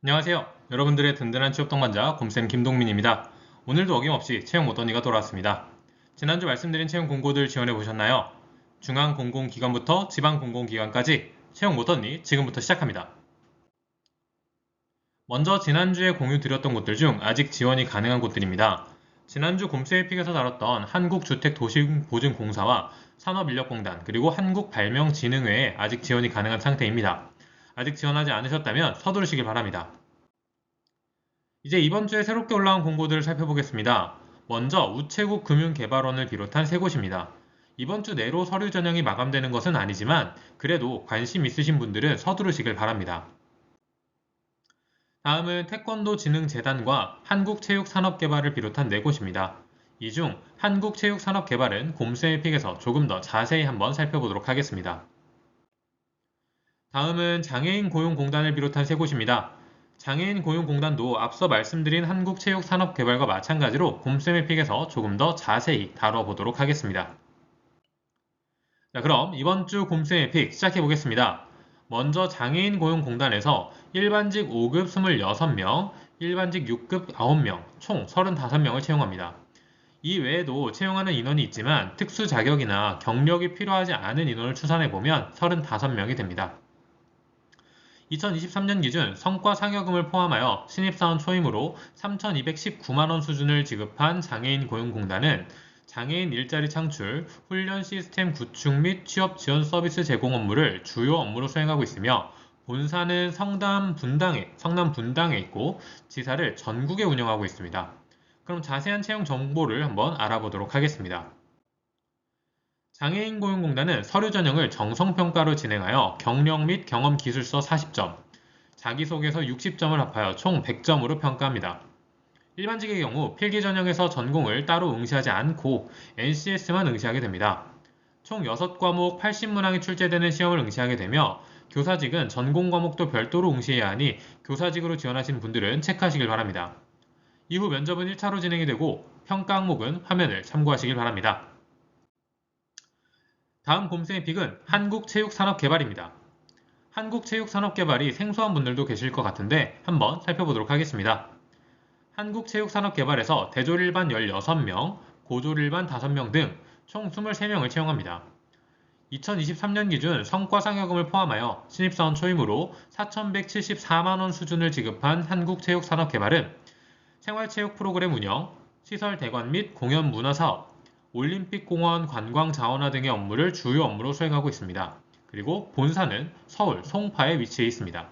안녕하세요. 여러분들의 든든한 취업 동반자 곰쌤 김동민입니다. 오늘도 어김없이 채용 못언니가 돌아왔습니다. 지난주 말씀드린 채용 공고들 지원해 보셨나요? 중앙 공공기관부터 지방 공공기관까지 채용 못언니 지금부터 시작합니다. 먼저 지난주에 공유 드렸던 곳들 중 아직 지원이 가능한 곳들입니다. 지난주 곰쌤픽에서 다뤘던 한국주택도시보증공사와 산업인력공단 그리고 한국발명진흥회에 아직 지원이 가능한 상태입니다. 아직 지원하지 않으셨다면 서두르시길 바랍니다. 이제 이번 주에 새롭게 올라온 공고들을 살펴보겠습니다. 먼저 우체국 금융개발원을 비롯한 세 곳입니다. 이번 주 내로 서류 전형이 마감되는 것은 아니지만 그래도 관심 있으신 분들은 서두르시길 바랍니다. 다음은 태권도진흥재단과 한국체육산업개발을 비롯한 네 곳입니다. 이 중 한국체육산업개발은 곰쌤의 픽에서 조금 더 자세히 한번 살펴보도록 하겠습니다. 다음은 장애인 고용공단을 비롯한 세 곳입니다. 장애인 고용공단도 앞서 말씀드린 한국체육산업개발과 마찬가지로 곰쌤의 픽에서 조금 더 자세히 다뤄보도록 하겠습니다. 자, 그럼 이번 주 곰쌤의 픽 시작해 보겠습니다. 먼저 장애인 고용공단에서 일반직 5급 26명, 일반직 6급 9명, 총 35명을 채용합니다. 이 외에도 채용하는 인원이 있지만 특수 자격이나 경력이 필요하지 않은 인원을 추산해 보면 35명이 됩니다. 2023년 기준 성과 상여금을 포함하여 신입사원 초임으로 3,219만원 수준을 지급한 장애인 고용공단은 장애인 일자리 창출, 훈련 시스템 구축 및 취업 지원 서비스 제공 업무를 주요 업무로 수행하고 있으며 본사는 성남 분당에, 성남 분당에 있고 지사를 전국에 운영하고 있습니다. 그럼 자세한 채용 정보를 한번 알아보도록 하겠습니다. 장애인 고용공단은 서류 전형을 정성평가로 진행하여 경력 및 경험 기술서 40점, 자기소개서 60점을 합하여 총 100점으로 평가합니다. 일반직의 경우 필기 전형에서 전공을 따로 응시하지 않고 NCS만 응시하게 됩니다. 총 6과목 80문항이 출제되는 시험을 응시하게 되며 교사직은 전공 과목도 별도로 응시해야 하니 교사직으로 지원하신 분들은 체크하시길 바랍니다. 이후 면접은 1차로 진행이 되고 평가 항목은 화면을 참고하시길 바랍니다. 다음 곰쌤의 픽은 한국체육산업개발입니다. 한국체육산업개발이 생소한 분들도 계실 것 같은데 한번 살펴보도록 하겠습니다. 한국체육산업개발에서 대졸 일반 16명, 고졸 일반 5명 등 총 23명을 채용합니다. 2023년 기준 성과상여금을 포함하여 신입사원 초임으로 4,174만원 수준을 지급한 한국체육산업개발은 생활체육 프로그램 운영, 시설 대관 및 공연 문화사업, 올림픽공원 관광 자원화 등의 업무를 주요 업무로 수행하고 있습니다. 그리고 본사는 서울 송파에 위치해 있습니다.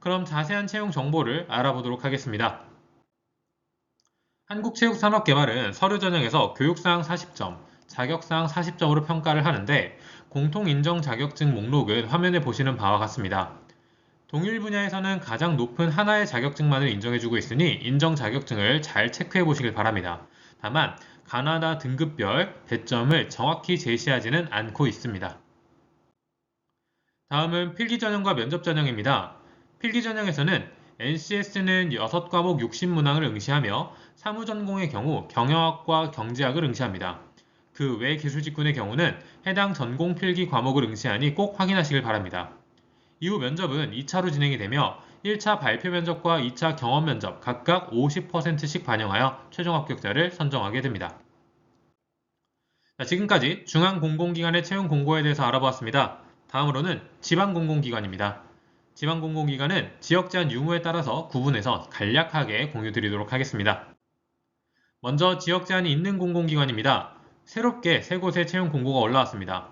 그럼 자세한 채용 정보를 알아보도록 하겠습니다. 한국체육산업개발은 서류 전형에서 교육사항 40점, 자격사항 40점으로 평가를 하는데 공통인정 자격증 목록은 화면에 보시는 바와 같습니다. 동일 분야에서는 가장 높은 하나의 자격증만을 인정해주고 있으니 인정 자격증을 잘 체크해 보시길 바랍니다. 다만 가나다 등급별 배점을 정확히 제시하지는 않고 있습니다. 다음은 필기 전형과 면접 전형입니다. 필기 전형에서는 NCS는 6과목 60문항을 응시하며 사무전공의 경우 경영학과 경제학을 응시합니다. 그 외 기술 직군의 경우는 해당 전공 필기 과목을 응시하니 꼭 확인하시길 바랍니다. 이후 면접은 2차로 진행이 되며 1차 발표 면접과 2차 경험 면접 각각 50%씩 반영하여 최종 합격자를 선정하게 됩니다. 자, 지금까지 중앙공공기관의 채용 공고에 대해서 알아보았습니다. 다음으로는 지방공공기관입니다. 지방공공기관은 지역 제한 유무에 따라서 구분해서 간략하게 공유 드리도록 하겠습니다. 먼저 지역 제한이 있는 공공기관입니다. 새롭게 세 곳의 채용 공고가 올라왔습니다.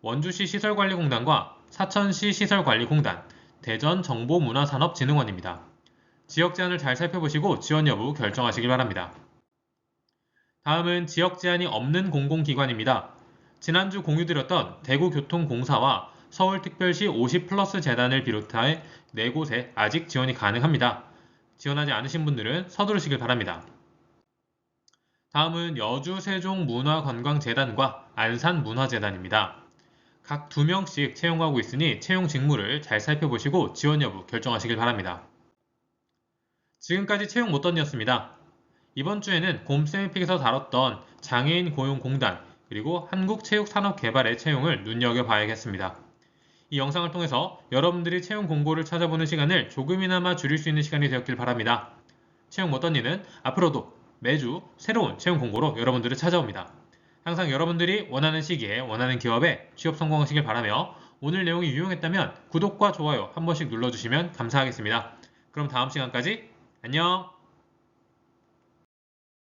원주시 시설관리공단과 사천시 시설관리공단, 대전정보문화산업진흥원입니다. 지역 제한을 잘 살펴보시고 지원 여부 결정하시길 바랍니다. 다음은 지역 제한이 없는 공공기관입니다. 지난주 공유드렸던 대구교통공사와 서울특별시 50플러스 재단을 비롯해 4곳에 아직 지원이 가능합니다. 지원하지 않으신 분들은 서두르시길 바랍니다. 다음은 여주 세종문화관광재단과 안산문화재단입니다. 각 2명씩 채용하고 있으니 채용 직무를 잘 살펴보시고 지원 여부 결정하시길 바랍니다. 지금까지 채용 못던이었습니다. 이번 주에는 곰쌤픽에서 다뤘던 장애인 고용공단 그리고 한국체육산업개발의 채용을 눈여겨봐야겠습니다. 이 영상을 통해서 여러분들이 채용 공고를 찾아보는 시간을 조금이나마 줄일 수 있는 시간이 되었길 바랍니다. 채용 못언니는 앞으로도 매주 새로운 채용 공고로 여러분들을 찾아옵니다. 항상 여러분들이 원하는 시기에 원하는 기업에 취업 성공하시길 바라며 오늘 내용이 유용했다면 구독과 좋아요 한 번씩 눌러주시면 감사하겠습니다. 그럼 다음 시간까지 안녕!